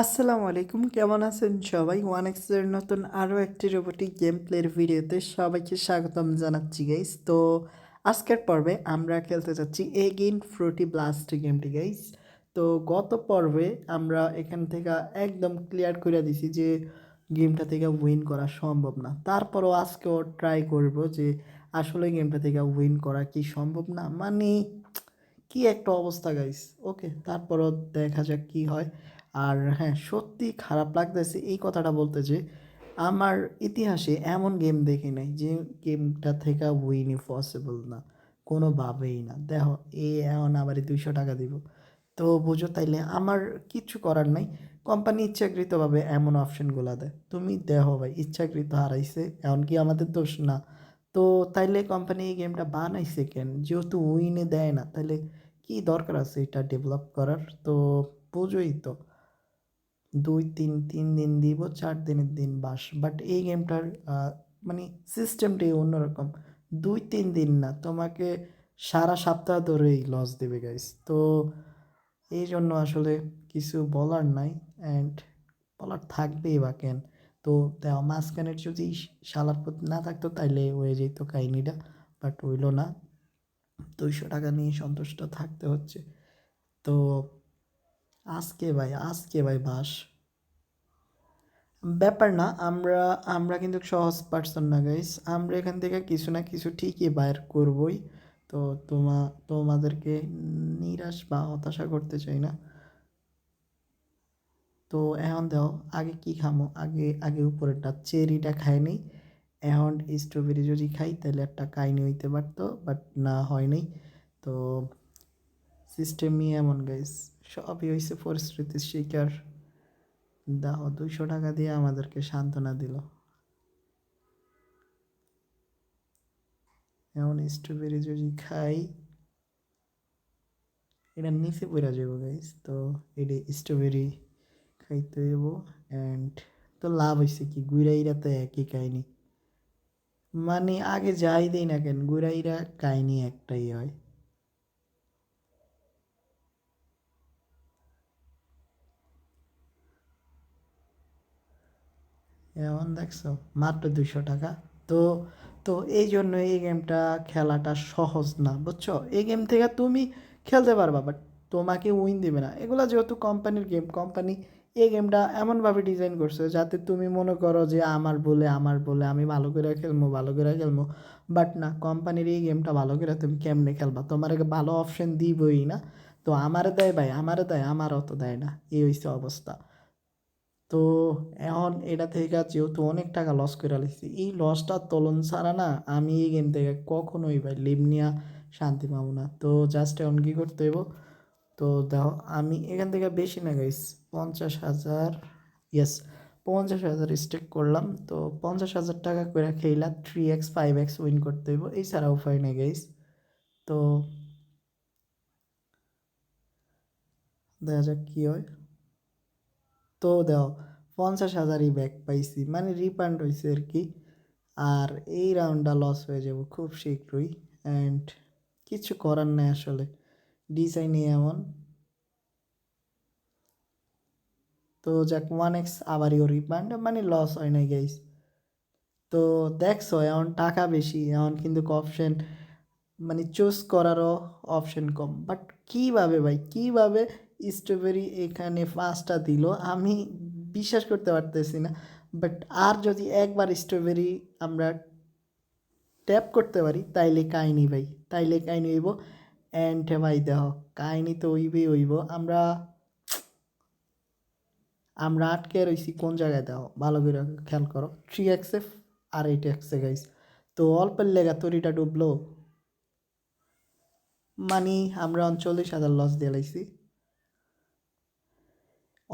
আসসালামু আলাইকুম, কেমন আছেন সবাই? ওয়ান এক্সের নতুন আরও একটি রোবোটিক গেম প্লের ভিডিওতে সবাইকে স্বাগতম জানাচ্ছি গাইস তো আজকের পর্বে আমরা খেলতে যাচ্ছি এগেইন ফ্রুটি ব্লাস্ট গেমটি গাইস তো গত পর্বে আমরা এখান থেকে একদম ক্লিয়ার করে দিছি যে গেমটা থেকে উইন করা সম্ভব না। তারপরও আজকেও ট্রাই করব যে আসলে গেমটা থেকে উইন করা কি সম্ভব না। মানে কি একটা অবস্থা গাইস ওকে তারপরও দেখা যাক কি হয়। আর হ্যাঁ সত্যি খারাপ লাগতেছে এই কথাটা বলতে যে, আমার ইতিহাসে এমন গেম দেখি নাই যে গেমটা থেকে উইনই পসিবল না, কোনোভাবেই না। দেখো এ এখন আবার দুইশো টাকা দিব। তো বুঝো তাইলে আমার কিচ্ছু করার নাই। কোম্পানি ইচ্ছাকৃতভাবে এমন অপশনগুলো দেয়। তুমি দেখো ভাই, ইচ্ছাকৃত হারাইছে এমন কি আমাদের দোষ? না। তো তাইলে কোম্পানি এই গেমটা বানাইছে কেন? যেহেতু উইনে দেয় না তাহলে কি দরকার আছে এটা ডেভেলপ করার? তো বুঝোই তো। দুই তিন তিন দিন দিব, চার দিনের দিন বাস। বাট এই গেমটার মানে সিস্টেমটাই অন্যরকম। দুই, তিন দিন না, তোমাকে সারা সপ্তাহ ধরেই লস দেবে গাইস তো এই জন্য আসলে কিছু বলার নাই অ্যান্ড বলার থাকবেই বা কেন। তো দেওয়া মাঝখানের যদি শালার প্রতি না থাকতো, তাইলে হয়ে যেত কাহিনিটা বাট হইল না। দুইশো টাকা নিয়ে সন্তুষ্ট থাকতে হচ্ছে। তো আজকে ভাই আজকে ভাই বাস। ব্যাপার না, আমরা আমরা কিন্তু সহজ পার্সন না গাইস আমরা এখান থেকে কিছু না কিছু ঠিকই বাইর করবই। তো তোমা, তোমাদেরকে নিরাশ বা হতাশা করতে চাই না। তো এখন দাও আগে কি খামো? আগে আগে উপরেরটা চেরিটা খাইনি এখন স্ট্রবেরি যদি খাই, তাহলে একটা কাহিনি হইতে পারতো বাট না হয়নি তো সিস্টেমই এমন গাইস সবই হয়েছে পরিস্থিতির শিকার দাও দুইশো টাকা দিয়ে আমাদেরকে সান্ত্বনা দিল। এমন স্ট্রবেরি যদি খাই, এটা নিচে পড়া যাব গাইস তো এটা স্ট্রবেরি খাইতে হইব অ্যান্ড তো লাভ হয়েছে কি? গুইরাইরা তো একই কাহিনি। মানে আগে যাই দেই না কেন গুইরাইরা কাহিনি একটাই হয়। এমন দেখছ, মাত্র দুইশো টাকা। তো তো এই জন্য এই গেমটা খেলাটা সহজ না, বুঝছ? এই গেম থেকে তুমি খেলতে পারবা বাট তোমাকে উইন দিবে না। এগুলো যেহেতু কোম্পানির গেম কোম্পানি এই গেমটা এমনভাবে ডিজাইন করছে যাতে তুমি মনে করো যে আমার বলে আমার বলে, আমি ভালো করে খেলব ভালো করে খেলব বাট না কোম্পানির এই গেমটা ভালো করে তুমি কেমনে খেলবা? তোমার ভালো অপশন দিবই না। তো আমারে দেয় ভাই, আমারে দেয় আমার অত দেয় না। এই হয়েছে অবস্থা। তো এখন এটা থেকে যেহেতু অনেক টাকা লস করে লিখছি এই লসটা তলন ছাড়া না আমি এই গেম থেকে কখনোই ভাই লিভ নিয়ে শান্তি পাবো না। তো জাস্ট এখন কী করতে হইব? তো দেখো, আমি এখান থেকে বেশি না গাইস পঞ্চাশ হাজার ইয়েস পঞ্চাশ হাজার স্টেক করলাম। তো পঞ্চাশ হাজার টাকা করে খেলা three x five x win করতে হইব এছাড়া উপায় নেই গাইস তো দেখা যাক কী হয়। তো দেও, পঞ্চাশ হাজারই ব্যাক পাইছি। মানে রিফান্ড হয়েছে আর কি আর এই রাউন্ডটা লস হয়ে যাব খুব শীঘ্রই। অ্যান্ড কিছু করার নেই আসলে। ডিজাইনই এমন। তো যাক ওয়ান এক্স আবারও রিফান্ড মানে লস হয় নাই গাইস তো দেখছ এমন টাকা বেশি। এমন কিন্তু অপশন মানে চুজ করারও অপশন কম। বাট কীভাবে ভাই, কীভাবে স্ট্রবেরি এখানে পাঁচটা দিল। আমি বিশ্বাস করতে পারতেছি না বাট আর যদি একবার স্ট্রবেরি আমরা ট্যাপ করতে পারি, তাইলে কাহিনি ভাই, তাইলে কাহিনি হইব অ্যান্ড ভাই দেহ কাহিনি তো হইবেই হইব। আমরা আমরা আটকে রয়েছি কোন জায়গায় দেহ ভালো করে খেয়াল করো থ্রি এক্সে আর এইট এক্সে গাইস তো অল্পের লেগা তরিটা ডুবলো। মানে আমরা চল্লিশ হাজার লস দিয়ে লাইছি।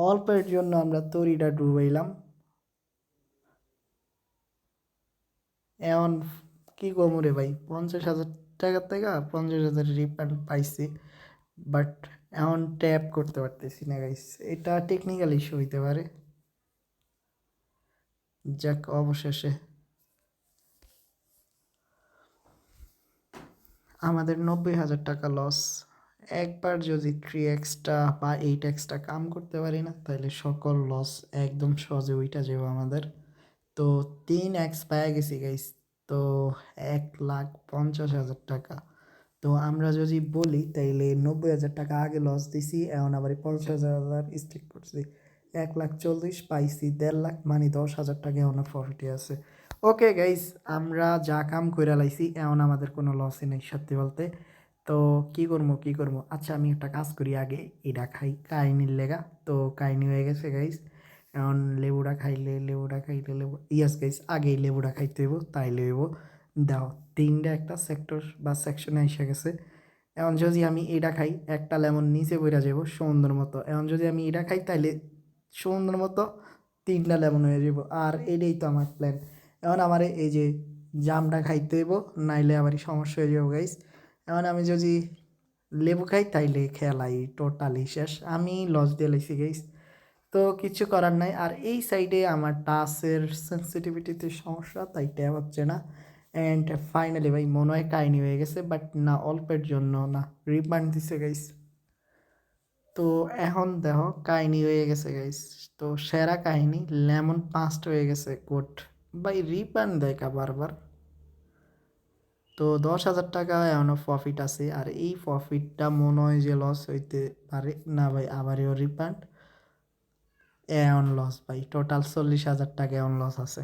অল্পের জন্য আমরা তরিটা ডুবাইলাম। এমন কি কম রে ভাই? পঞ্চাশ হাজার টাকার থেকে পঞ্চাশ হাজার রিফান্ড পাইছি বাট এমন ট্যাপ করতে পারতেছি না গাইস এটা টেকনিক্যাল ইস্যু হইতে পারে। যাক, অবশেষে আমাদের নব্বই হাজার টাকা লস একবার যদি থ্রি এক্সটা বা এইট এক্সটা কাম করতে পারি না, তাহলে সকল লস একদম সহজে ওইটা যাব আমাদের। তো তিন এক্স পায়ে গেছি গাইস তো এক লাখ পঞ্চাশ হাজার টাকা। তো আমরা যদি বলি, তাইলে নব্বই হাজার টাকা আগে লস দিছি, এখন আবার পঞ্চাশ হাজার স্টিক করছি। এক লাখ চল্লিশ পাইছি, দেড় লাখ মানে দশ হাজার টাকা এখন প্রফিটে আছে। ওকে গাইস আমরা যা কাম করে লাইছি, এখন আমাদের কোনো লসই নেই সত্যি বলতে। তো কি করব কি করব আচ্ছা আমি একটা কাজ করি আগে, এটা খাই। কাহিনির লেগা। তো কাহিনি হয়ে গেছে গাইস এখন লেবুটা খাইলে লেবুটা খাইলে লেবু ইয়াস গাইস আগেই লেবুটা খাইতে হইব তাইলে হইব। দাও, তিনটা একটা সেক্টর বা সেকশনে এসে গেছে। এখন যদি আমি এটা খাই, একটা লেমন নিচে বইরা যাব সুন্দর মতো। এখন যদি আমি এটা খাই, তাইলে সুন্দর মতো তিনটা লেমন হয়ে যাব আর এটাই তো আমার প্ল্যান এখন আমার এই যে জামটা খাইতে হইব, নাইলে আবার সমস্যা হয়ে যাব গাইস এখন আমি যদি লেবু খাই, তাইলে খেলাই টোটালি শেষ। আমি লস দিয়ে লাইছি গাইস তো কিছু করার নাই। আর এই সাইডে আমার টাচের সেন্সিটিভিটিতে সমস্যা, তাই ট্যাব হচ্ছে না অ্যান্ড ফাইনালি ভাই মনে হয় কাহিনি হয়ে গেছে বাট না, অল্পের জন্য না রিফান্ড দিছে গাইস তো এখন দেখো, কাহিনি হয়ে গেছে গাইস তো সেরা কাহিনী লেমন পাঁচটা হয়ে গেছে কোট ভাই রিফান্ড দেয় বারবার? তো দশ হাজার টাকা এখনও প্রফিট আছে। আর এই প্রফিটটা মনে হয় যে লস হইতে পারে। না ভাই আবারও রিফান্ড এমন লস ভাই টোটাল চল্লিশ হাজার টাকা এমন লস আছে।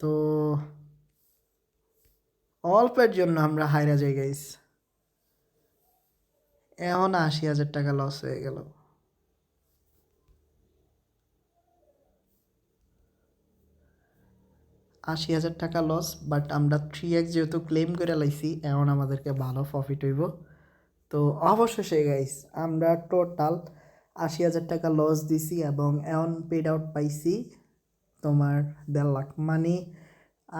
তো অল্পের জন্য আমরা হাইরা যাই গাইস এখন আশি হাজার টাকা লস হয়ে গেল। আশি হাজার টাকা লস বাট আমরা থ্রি এক্স যেহেতু ক্লেম করে লাইছি, এখন আমাদেরকে ভালো প্রফিট হইব। তো অবশেষে গাইস আমরা টোটাল আশি হাজার টাকা লস দিছি এবং এখন পেড আউট পাইছি তোমার দেড় লাখ। মানে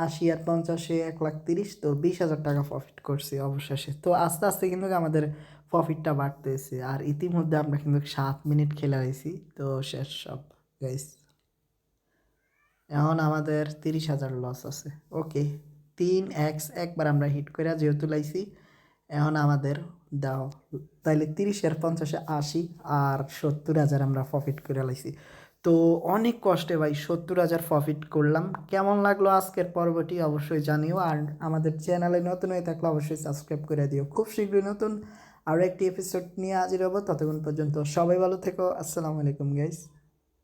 আশি আর পঞ্চাশে এক লাখ তিরিশ, তো বিশ হাজার টাকা প্রফিট করছি অবশেষে। তো আস্তে আস্তে কিন্তু আমাদের প্রফিটটা বাড়তেছে। আর ইতিমধ্যে আমরা কিন্তু সাত মিনিট খেলে রয়েছি তো শেষ সব গাইস এখন আমাদের তিরিশ হাজার লস আছে। ওকে তিন এক্স একবার আমরা হিট করে যেহেতু লাইছি, এখন আমাদের দাও। তাইলে তিরিশের পঞ্চাশে আশি আর সত্তর হাজার আমরা প্রফিট করে লাইছি। তো অনেক কষ্টে ভাই, সত্তর হাজার প্রফিট করলাম। কেমন লাগল আজকের পর্বটি অবশ্যই জানিও। আর আমাদের চ্যানেলে নতুন হয়ে থাকলে অবশ্যই সাবস্ক্রাইব করে দিও। খুব শীঘ্রই নতুন আরও একটি এপিসোড নিয়ে হাজির হব। ততক্ষণ পর্যন্ত সবাই ভালো থেকো। আসসালামু আলাইকুম গাইস